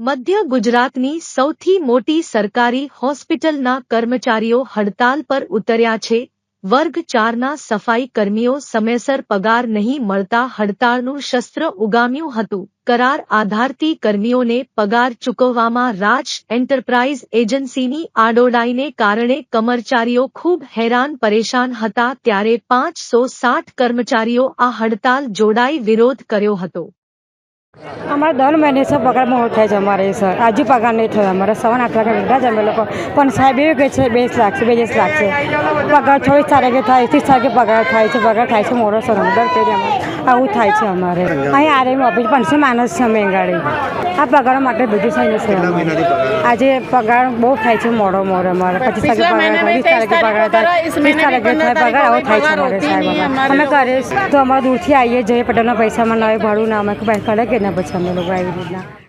મધ્ય ગુજરાતની સૌથી મોટી સરકારી હોસ્પિટલના કર્મચારીઓ હડતાલ પર ઉતર્યા છે. વર્ગ ચારના સફાઈ કર્મીઓ સમયસર પગાર નહીં મળતા હડતાળનું શસ્ત્ર ઉગામ્યું હતું. કરાર આધારથી કર્મીઓને પગાર ચૂકવવામાં રાજ એન્ટરપ્રાઇઝ એજન્સીની આડોડાઈને કારણે કર્મચારીઓ ખૂબ હેરાન પરેશાન હતા ત્યારે પાંચસો સાઠ કર્મચારીઓ આ હડતાલ જોડાઈ વિરોધ કર્યો હતો. અમારે દર મહિને સર પગાર મોડો થાય છે અમારે સર. આજે પગાર નહીં થયો. અમારે સવા આઠ વાગે બેઠા છે અમે લોકો. પણ સાહેબ એવું કહે છે બે લાગશે બે દિવસ લાગશે પગાર ચોવીસ તારીખે થાય ત્રીસ તારીખે પગાર થાય છે પગાર થાય છે મોડો સર અંદર દર ફેરી આવું થાય છે અમારે. અહીં આરએમ ઓફિસ પાંચસો માણસ છે અમે ગાડી. આ પગાર માટે બીજું છે. નહીં અમારે. આજે પગાર બહુ થાય છે મોડો મોડો અમારે પચીસ તારીખે પગાર વીસ તારીખે પગાર થાય ત્રીસ તારીખે થાય પગાર આવો થાય છે અમારે સાહેબ. અમે કરીએ તો અમારે દૂરથી આવીએ જઈએ પટેલના પૈસામાં ના ભાડું ના અમે કડે કે ના પછી અમે લોકો આવી રીતના